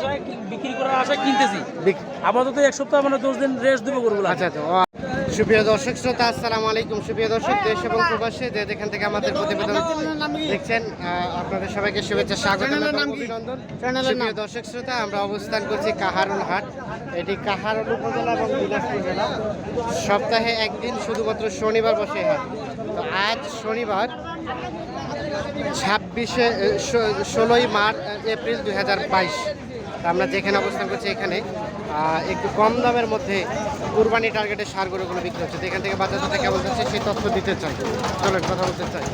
আশায় বিক্রি করার আশায় কিনতেছি। বিক- আপাতত এক সপ্তাহ মানে দশ দিন রেস্ট দিব গরুগুলো। আচ্ছা আচ্ছা। ও, সুপ্রিয় দর্শক শ্রোতা আসসালামু আলাইকুম। সুপ্রিয় দর্শক দেশ এবং প্রবাসে যে যেখান থেকে আমাদের প্রতিবেদন দেখছেন আপনাদের সবাইকে শুভেচ্ছা স্বাগত এবং অভিনন্দন। সুপ্রিয় দর্শক শ্রোতা আমরা অবস্থান করছি কাহারুল হাট। এটি কাহারুল উপজেলা এবং দিনাজপুর জেলা। সপ্তাহে একদিন শুধুমাত্র শনিবার বসে হাট। তো আজ শনিবার ছাব্বিশে ষোলোই মার্চ এপ্রিল দুই হাজার বাইশ। আমরা যেখানে অবস্থান করছি এখানে একটু কম দামের মধ্যে কুরবানি টার্গেটের সার গরুগুলো বিক্রি হচ্ছে। এখান থেকে বাজার দরটা কেমন যাচ্ছে সেই তথ্য দিতে চাই। চলেন কথা বলতে চাই।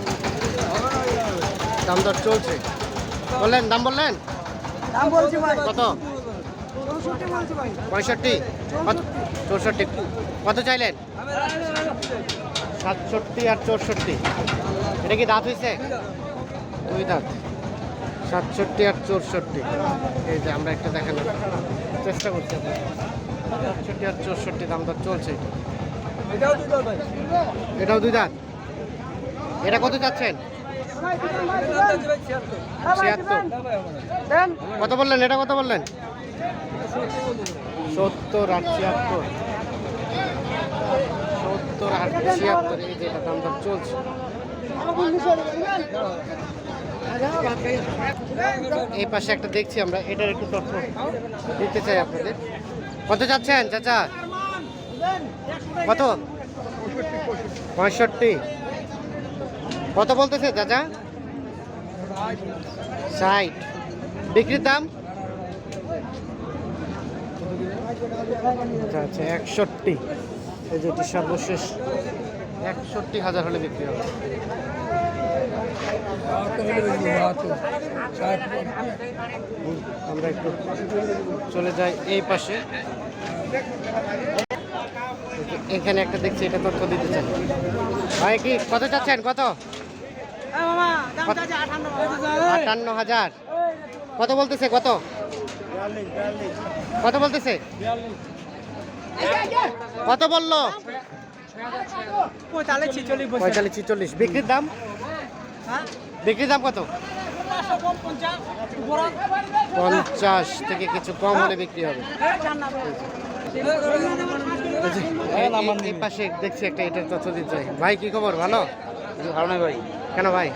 দাম দর চলছে। বললেন দাম বললেন? কত? পঁয়ষট্টি? চৌষট্টি। কত চাইলেন? সাতষট্টি আর চৌষট্টি। এটা কি দাঁত হয়েছে দুই দাঁত। সাতষট্টি আর চৌষট্টি। এই যে আমরা একটা দেখানোর চেষ্টা করছি আপনাকে। সাতষট্টি আর চৌষট্টি দাম দর চলছে। এটাও দুই দাঁত? এটা কত চাচ্ছেন? কত বললেন? এটা কত বললেন? সত্তর আর ছিয়াত্তর। সত্তর আর ছিয়াত্তর, এই যেটা দাম দর চলছে। এই পাশে একটা দেখছি আমরা, এটার একটু তথ্য দিতে চাই আপনাদের। কত যাচ্ছেন চাচা? কত? পঁয়ষট্টি। কত বলতেছে, চাচা? ষাট। বিক্রির দাম? আচ্ছা আচ্ছা একষট্টি। এই যেটি সর্বশেষ। একষট্টি হাজার হলে বিক্রি হবে। আমরা একটু চলে যাই এই পাশে। এখানে একটা দেখছি, এটা তথ্য দিতে চাই। ভাই, কি, কত চাচ্ছেন? কত? আটান্ন হাজার। কত বলতেছে? কত? কত বলতেছে? কত বলল? পঁয়তাল্লিশ, ছিচল্লিশ। বিক্রির দাম? বিক্রির দাম কত? পঞ্চাশ থেকে কিছু কম হলে বিক্রি হবে। এই- পাশে দেখছি একটা এটার তথ্য দিতে ভাই কি খবর? ভালো? ভালো নাই ভাই। কেন ভাই?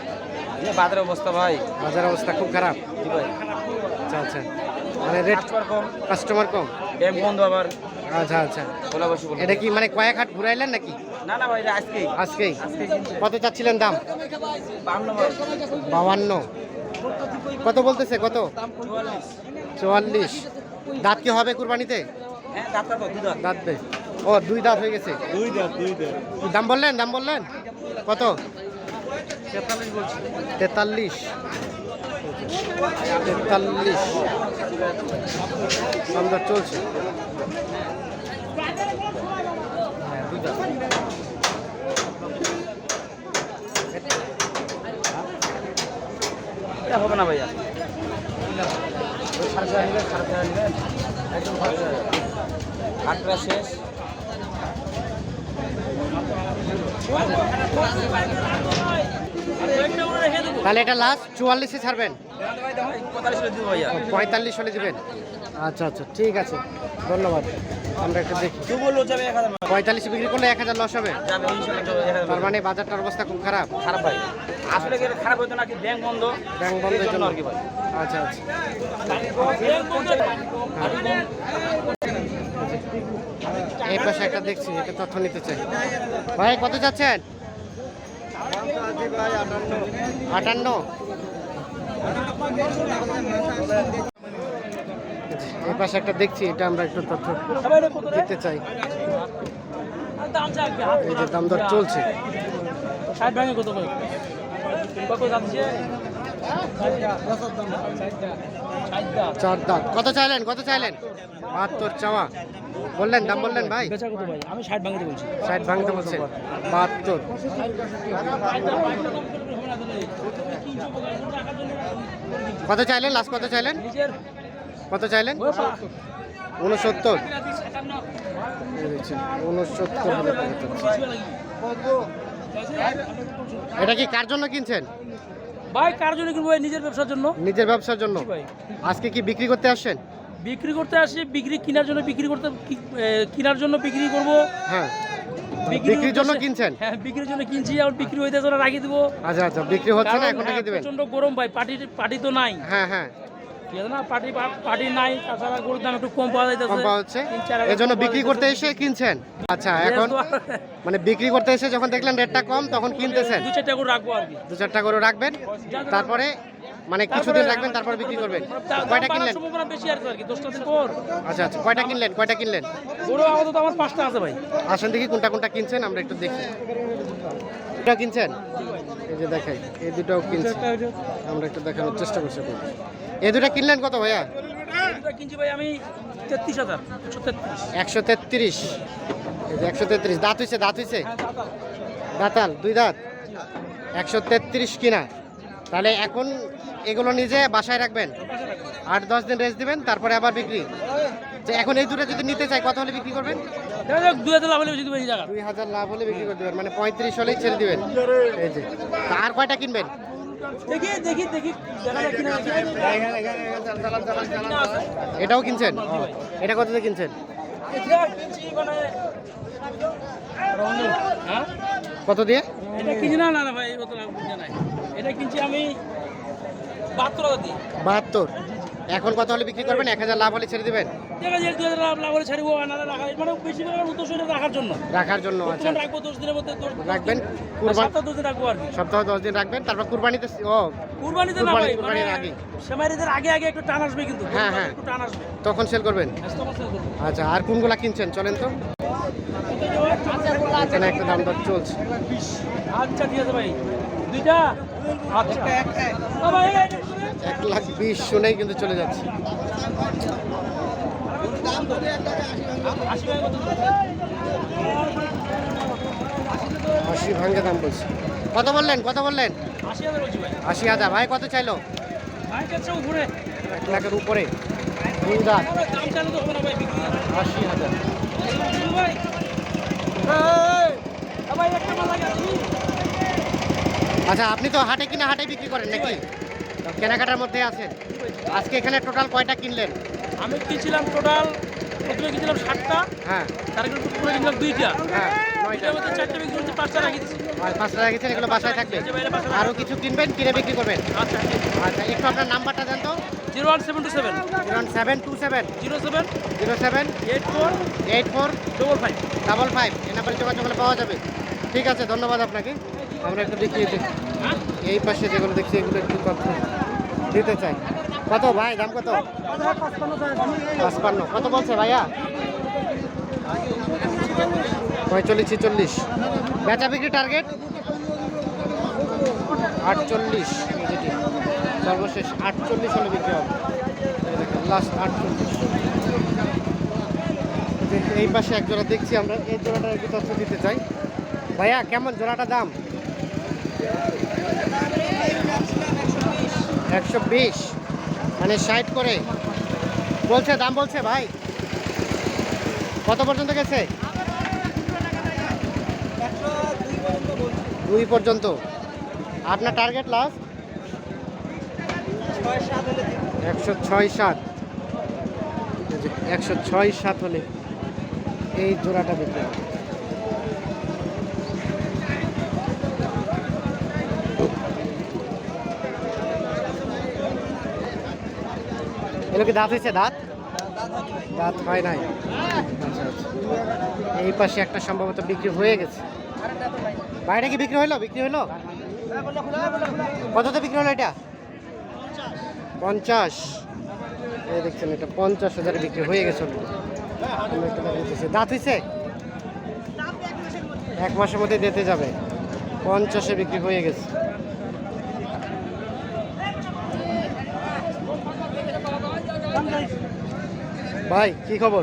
যে বাজারের অবস্থা ভাই। বাজার অবস্থা খুব খারাপ। ভাই। আচ্ছা আচ্ছা। মানে রেট কম। কাস্টমার কম। বন্ধ আবার। আচ্ছা আচ্ছা। খোলা বসে বলে এটা কি মানে কয়েক হাট ঘুরাইলেন নাকি? না না ভাই আজকেই। আজকেই? কত চাচ্ছিলেন দাম? বাউান্ন কত বলতেছে কত? চুয়াল্লিশ। দাঁত কি হবে কুরবানিতে? হ্যাঁ ডাক্তার কত দুধ দাঁত দে। ও দুই দাঁত হয়ে গেছে? দুই দাঁত দুই দাঁত। দাম বললেন দাম বললেন? কত? তেতাল্লিশ বলছি। তেতাল্লিশ। তেতাল্লিশ। দাম দর চলছে। হ্যাঁ হবে না ভাইয়া। সাড়ে চার নিলেন সাড়ে চার নিলেন একদম সাড়ে চার আটটা শেষ। তাহলে এটা লাস্ট চুয়াল্লিশে ছাড়বেন। পঁয়তাল্লিশ হলে দিবেন। আচ্ছা আচ্ছা ঠিক আছে। ধন্যবাদ। আমরা একটু দেখি। পঁয়তাল্লিশ বিক্রি করলে এক হাজার লস হবে। তার মানে বাজারটার অবস্থা খুব খারাপ। খারাপ ভাই। আসলে খারাপ হইতো নাকি ব্যাংক বন্ধ? ব্যাংক বন্ধের জন্য আর কি ভাই। আচ্ছা আচ্ছা। এই পাশে একটা দেখছি এটা তথ্য নিতে চাই। ভাই কত যাচ্ছেন? আটান্ন। এই পাশে একটা দেখছি, এটা আমরা একটু তথ্য দিতে চাই। এই যে দাম দর চলছে। কত চার দাঁত। কত চাইলেন? কত চাইলেন? বাহাত্তর চাওয়া। বললেন দাম বললেন ভাই? কত আমি ষাট ভাঙতে বলছি। ষাট ভাঙতে বলছেন। বাহাত্তর। কত চাইলেন? লাস্ট কত চাইলেন? কত চাইলেন? উনসত্তর। উনসত্তর। এটা কি কার জন্য কিনছেন? ভাই কার জন্য কিনবো নিজের ব্যবসার জন্য? নিজের ব্যবসার জন্য? ভাই। আজকে কি বিক্রি করতে আসছেন? বিক্রি করতে আসি বিক্রি কেনার জন্য বিক্রি করতে কেনার জন্য বিক্রি করব। হ্যাঁ। বিক্রির জন্য কিনছেন? হ্যাঁ বিক্রির জন্য কিনছি আর বিক্রি হইতেছে না রাখি দেবো। আচ্ছা আচ্ছা বিক্রি হচ্ছে না এখন রাখি দিবেন। প্রচণ্ড গরম ভাই পার্টি পার্টি তো নাই। হ্যাঁ হ্যাঁ। ঠিক আছে না পার্টি পার্টি নাই তাছাড়া গরুর দাম একটু কম পাওয়া যাইতেছে। কম পাওয়া হচ্ছে তিন চার হাজার এজন্য বিক্রি করতে এসে কিনছেন? আচ্ছা এখন মানে বিক্রি করতে এসে যখন দেখলেন রেটটা কম তখন কিনতেছেন। দু চারটা করে রাখব আর কি। দু চারটা করে রাখবেন তারপরে মানে কিছুদিন রাখবেন তারপরে বিক্রি করবেন। কয়টা কিনলেন? বেশি আর কি আর কি দশটা দিন পর। আচ্ছা আচ্ছা কয়টা কিনলেন? কয়টা কিনলেন? গরু আপাতত আমার পাঁচটা আছে ভাই। আসেন দেখি কোনটা কোনটা কিনছেন আমরা একটু দেখি। এটা কিনছেন? এই যে দেখাই এই দুটাও কিনছেন আমরা একটু দেখানোর চেষ্টা করছি। এই দুটা কিনলেন কত ভাইয়া? কিনছি ভাই আমি তেত্রিশ হাজার একশো তেত্রিশ। একশো তেত্রিশ। দাঁত দাঁত হইছে? দাঁতাল দুই দাঁত? একশো তেত্রিশ কিনা? তাহলে এখন এগুলো নিজে বাসায় রাখবেন? আট দশ দিন রেস্ট দিবেন তারপরে আবার বিক্রি? যে এখন এই দুটো যদি নিতে চাই কত হলে বিক্রি করবেন? দুই হাজার লাভ হলে বেশি দেবো জায়গা। দুই হাজার লাভ হলে বিক্রি করে দেবেন মানে পঁয়ত্রিশ হলেই ছেড়ে দিবেন। এই যে আর কয়টা কিনবেন। এটাও কিনছেন? এটা কত দিয়ে কিনছেন? হ্যাঁ? কত দিয়ে? এটা কিনছি না না না ভাই অত নাই এটা কিনছি আমি বাহাত্তর বাহাত্তর। এখন কত হলে বিক্রি করবেন? এক হাজার লাভ হলে ছেড়ে দিবেন? দেখা হাজার লাভ ছাড়বো না রাখা মানে বেশি করে উদ্দেশ্য রাখার জন্য। রাখার জন্য আচ্ছা। রাখব দশ দিনের মধ্যে রাখবেন? সপ্তাহ দশ দিন রাখব আর সপ্তাহ দশ দিন রাখবেন তারপর কুরবানিতে ও কুরবানিতে না ভাই কুরবানির মানে আগে। সেমারিদের আগে আগে একটু টান আসবে কিন্তু হ্যাঁ, হ্যাঁ। একটু টান আসবে। তখন সেল করবেন। আচ্ছা আর কোনগুলা কিনছেন? চলেন তো। এখানে একটা দাম দর চলছে। আচ্ছা ঠিক আছে ভাই। দুইটা? আচ্ছা। এক লাখ বিশ শুনেই কিন্তু চলে যাচ্ছে। আশি ভাঙ্গে দাম বলছে। কত বললেন? কত বললেন? আশি হাজার। ভাই, কত চাইলো? এক লাখের উপরে। আচ্ছা আপনি তো হাটে কিনা হাটে বিক্রি করেন নাকি? কেনাকাটার মধ্যে আছেন। আজকে এখানে টোটাল কয়টা কিনলেন? আমি কিনছিলাম টোটাল প্রথমে কিনছিলাম ষাটটা হ্যাঁ। তার উপরে কিনছিলাম দুইটা। হ্যাঁ নয়টা। মধ্যে চারটে বিক্রি করছি পাঁচটা এগুলো বাসায় থাকবে। আরও কিছু কিনবেন কিনে বিক্রি করবেন? আচ্ছা আচ্ছা। একটু আপনার নাম্বারটা দেন তো। Zero one seven two seven. Zero seven two seven. Zero seven zero seven eight four eight four double five. Double five. এই নাম্বারে যোগাযোগ করলে পাওয়া যাবে। ঠিক আছে ধন্যবাদ আপনাকে। আমরা একটু দেখিয়ে দিই। এই পাশে যেগুলো দেখছি এগুলো একটু তথ্য। দিতে চাই। কত ভাই, দাম কত? পাঁচপান্ন। কত বলছে ভাইয়া? পঁয়তাল্লিশ, ছেচল্লিশ। বেচা বিক্রি টার্গেট? আটচল্লিশ। সর্বশেষ আটচল্লিশ হলে বিক্রি হবে। লাস্ট আটচল্লিশ। এই পাশে এক জোড়া দেখছি আমরা। এই জোড়াটার একটু তথ্য দিতে চাই। ভাইয়া, কেমন জোড়াটা দাম? একশো বিশ। মানে ষাট করে। বলছে, দাম বলছে ভাই। কত পর্যন্ত গেছে? দুই পর্যন্ত। আপনার টার্গেট লাস্ট একশো ছয় সাত। একশো ছয় সাত হলে এই জোড়াটা বিক্রি হবে। এগুলো কি দাঁত হয়েছে, দাঁত? দাঁত হয় নাই। এই পাশে একটা সম্ভবত বিক্রি হয়ে গেছে। বাইরে কি বিক্রি হলো? বিক্রি হলো? কততে বিক্রি হলো এটা? পঞ্চাশ। এই দেখছেন, এটা পঞ্চাশ হাজারে বিক্রি হয়ে গেছে। দাঁত হয়েছে? এক মাসের মধ্যে দিতে যাবে। পঞ্চাশে বিক্রি হয়ে গেছে। ভাই কি খবর?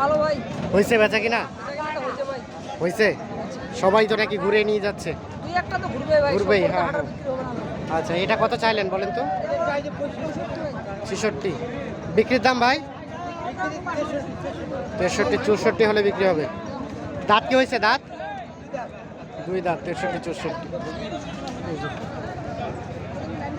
ভালো ভাই। হয়েছে বেচা কিনা? হয়েছে সবাই তো নাকি ঘুরে নিয়ে যাচ্ছে। ঘুরবেই, হ্যাঁ, হ্যাঁ। আচ্ছা এটা কত চাইলেন বলেন তো। ছেষট্টি। বিক্রির দাম ভাই? তেষট্টি চৌষট্টি হলে বিক্রি হবে। দাঁত কি হয়েছে দাঁত? দুই দাঁত তেষট্টি চৌষট্টি।